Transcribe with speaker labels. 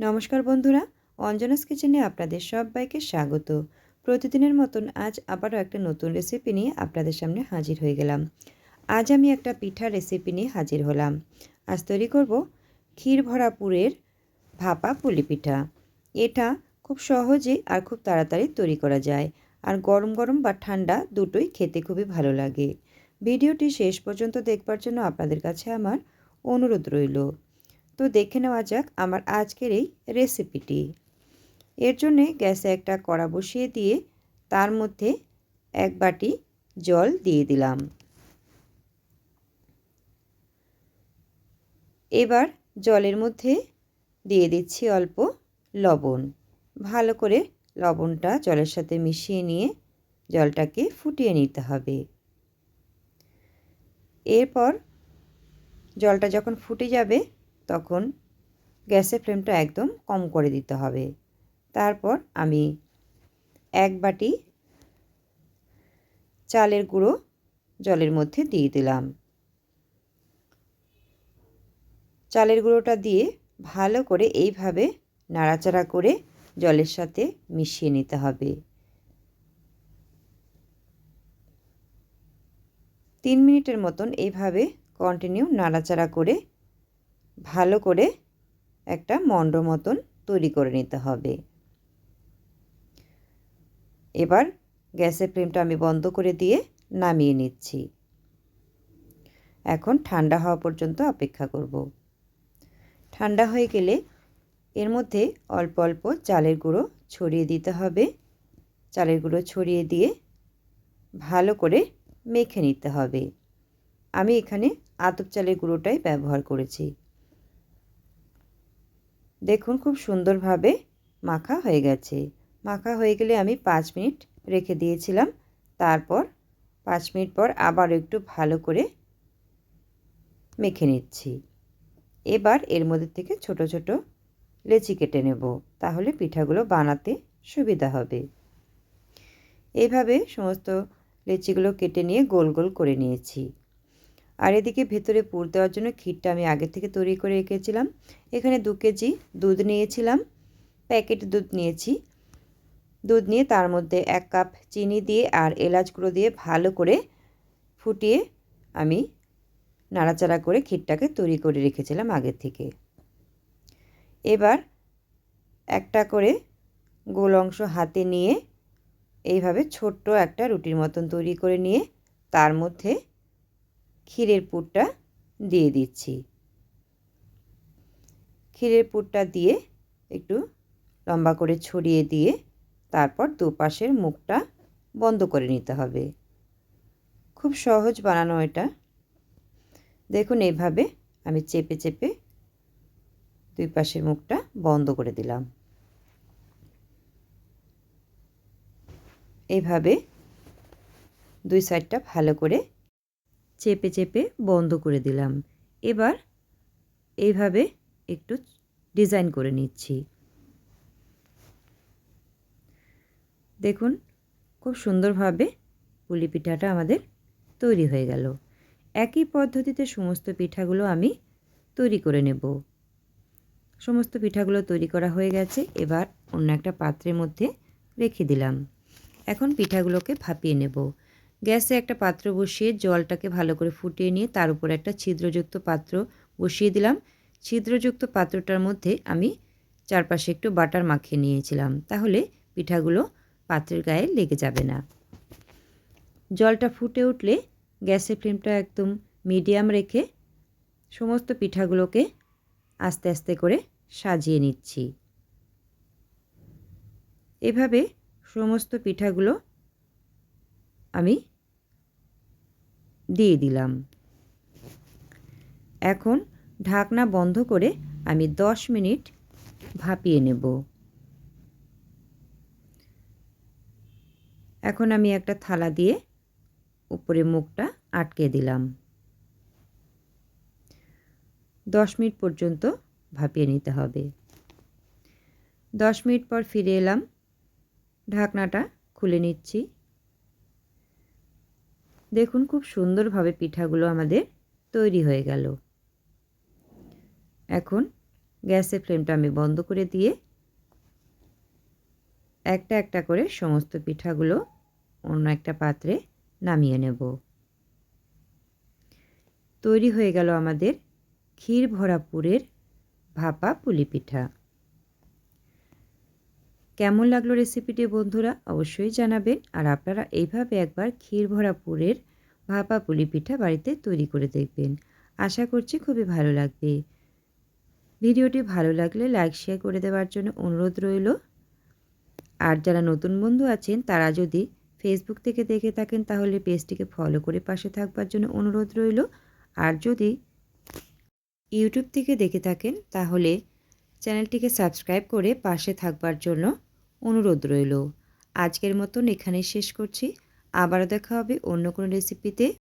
Speaker 1: নমস্কার বন্ধুরা, অঞ্জনাস কিচেনে আপনাদের সবাইকে স্বাগত। প্রতিদিনের মতন আজ আবারও একটা নতুন রেসিপি নিয়ে আপনাদের সামনে হাজির হয়ে গেলাম। আজ আমি একটা পিঠা রেসিপি নিয়ে হাজির হলাম। আজ তৈরি করব ক্ষীর ভরা পুরের ভাপা পুলি পিঠা। এটা খুব সহজে আর খুব তাড়াতাড়ি তৈরি করা যায় আর গরম গরম বা ঠান্ডা দুটোই খেতে খুবই ভালো লাগে। ভিডিওটি শেষ পর্যন্ত দেখবার জন্য আপনাদের কাছে আমার অনুরোধ রইল। তো দেখে নেওয়া যাক আমার আজকের এই রেসিপিটি। এর জন্যে গ্যাসে একটা কড়া বসিয়ে দিয়ে তার মধ্যে এক বাটি জল দিয়ে দিলাম। এবার জলের মধ্যে দিয়ে দিচ্ছি অল্প লবণ। ভালো করে লবণটা জলের সাথে মিশিয়ে নিয়ে জলটাকে ফুটিয়ে নিতে হবে। এরপর জলটা যখন ফুটে যাবে তখন গ্যাসের ফ্লেমটা একদম কম করে দিতে হবে। তারপর আমি এক বাটি চালের গুঁড়ো জলের মধ্যে দিয়ে দিলাম। চালের গুঁড়োটা দিয়ে ভালো করে এইভাবে নাড়াচাড়া করে জলের সাথে মিশিয়ে নিতে হবে। তিন মিনিটের মতন এইভাবে কন্টিনিউ নাড়াচাড়া করে ভালো করে একটা মণ্ড মতন তৈরি করে নিতে হবে। এবার গ্যাসের ফ্লেমটা আমি বন্ধ করে দিয়ে নামিয়ে নিচ্ছি। এখন ঠান্ডা হওয়া পর্যন্ত অপেক্ষা করব। ঠান্ডা হয়ে গেলে এর মধ্যে অল্প অল্প চালের গুঁড়ো ছড়িয়ে দিতে হবে। চালের গুঁড়ো ছড়িয়ে দিয়ে ভালো করে মেখে নিতে হবে। আমি এখানে আতপ চালের গুঁড়োটাই ব্যবহার করেছি। দেখুন খুব সুন্দরভাবে মাখা হয়ে গেছে। মাখা হয়ে গেলে আমি পাঁচ মিনিট রেখে দিয়েছিলাম। তারপর পাঁচ মিনিট পর আবার একটু ভালো করে মেখে নিচ্ছি। এবার এর মধ্যে থেকে ছোট ছোট লেচি কেটে নেব, তাহলে পিঠাগুলো বানাতে সুবিধা হবে। এইভাবে সমস্ত লেচিগুলো কেটে নিয়ে গোল গোল করে নিয়েছি। আর এদিকে ভেতরে পুর দেওয়ার জন্য ক্ষীরটা আমি আগে থেকে তৈরি করে রেখেছিলাম। এখানে দু কেজি দুধ নিয়েছিলাম, প্যাকেট দুধ নিয়েছি। দুধ নিয়ে তার মধ্যে এক কাপ চিনি দিয়ে আর এলাচ গুঁড়ো দিয়ে ভালো করে ফুটিয়ে আমি নাড়াচাড়া করে ক্ষীরটাকে তৈরি করে রেখেছিলাম আগের থেকে। এবার একটা করে গোল অংশ হাতে নিয়ে এইভাবে ছোট্ট একটা রুটির মতন তৈরি করে নিয়ে তার মধ্যে ক্ষীরের পুরটা দিয়ে দিচ্ছি। ক্ষীরের পুরটা দিয়ে একটু লম্বা করে ছড়িয়ে দিয়ে তারপর দুপাশের মুখটা বন্ধ করে নিতে হবে। খুব সহজ বানানো এটা। দেখুন এইভাবে আমি চেপে চেপে দুই পাশের মুখটা বন্ধ করে দিলাম। এইভাবে দুই সাইডটা ভালো করে চেপে চেপে বন্ধ করে দিলাম। এবার এইভাবে একটু ডিজাইন করে নিচ্ছি। দেখুন, খুব সুন্দরভাবে পুলি পিঠাটা আমাদের তৈরি হয়ে গেল। একই পদ্ধতিতে সমস্ত পিঠাগুলো আমি তৈরি করে নেব। সমস্ত পিঠাগুলো তৈরি করা হয়ে গেছে। এবার অন্য একটা পাত্রের মধ্যে রেখে দিলাম। এখন পিঠাগুলোকে ভাপিয়ে নেব। গ্যাসে একটা পাত্র বসিয়ে জলটাকে ভালো করে ফুটিয়ে নিয়ে তার উপর একটা ছিদ্রযুক্ত পাত্র বসিয়ে দিলাম। ছিদ্রযুক্ত পাত্রটার মধ্যে আমি চারপাশে একটু বাটার মাখিয়ে নিয়েছিলাম। তাহলে পিঠাগুলো পাত্রের গায়ে লেগে যাবে না। জলটা ফুটে উঠলে গ্যাসের ফ্লেমটা একদম মিডিয়াম রেখে সমস্ত পিঠাগুলোকে আস্তে আস্তে করে সাজিয়ে নিচ্ছি। এভাবে সমস্ত পিঠাগুলো আমি দিয়ে দিলাম। এখন ঢাকনা বন্ধ করে আমি দশ মিনিট ভাপিয়ে নেব। এখন আমি একটা থালা দিয়ে উপরে মুখটা আটকে দিলাম। দশ মিনিট পর্যন্ত ভাপিয়ে নিতে হবে। দশ মিনিট পর ফিরে এলাম। ঢাকনাটা খুলে নিচ্ছি। দেখুন খুব সুন্দরভাবে পিঠাগুলো আমাদের তৈরি হয়ে গেল। এখন গ্যাসের ফ্লেমটা আমি বন্ধ করে দিয়ে একটা একটা করে সমস্ত পিঠাগুলো অন্য একটা পাত্রে নামিয়ে নেব। তৈরি হয়ে গেল আমাদের ক্ষীর ভরা পুরের ভাপা পুলি পিঠা। কেমন লাগল রেসিপিটি বন্ধুরা অবশ্যই জানাবেন। আর আপনারা এইভাবে একবার ক্ষীর ভরা পুরের ভাপা পুলি পিঠা বাড়িতে তৈরি করে দেখবেন। আশা করছি খুবই ভালো লাগবে। ভিডিওটি ভালো লাগলে লাইক শেয়ার করে দেওয়ার জন্য অনুরোধ রইল। আর যারা নতুন বন্ধু আছেন, তারা যদি ফেসবুক থেকে দেখে থাকেন, তাহলে পেজটিকে ফলো করে পাশে থাকবার জন্য অনুরোধ রইল। আর যদি ইউটিউব থেকে দেখে থাকেন, তাহলে চ্যানেলটিকে সাবস্ক্রাইব করে পাশে থাকবার জন্য অনুরোধ রইল। আজকের মতন এখানেই শেষ করছি। আবারও দেখা হবে অন্য কোনো রেসিপিতে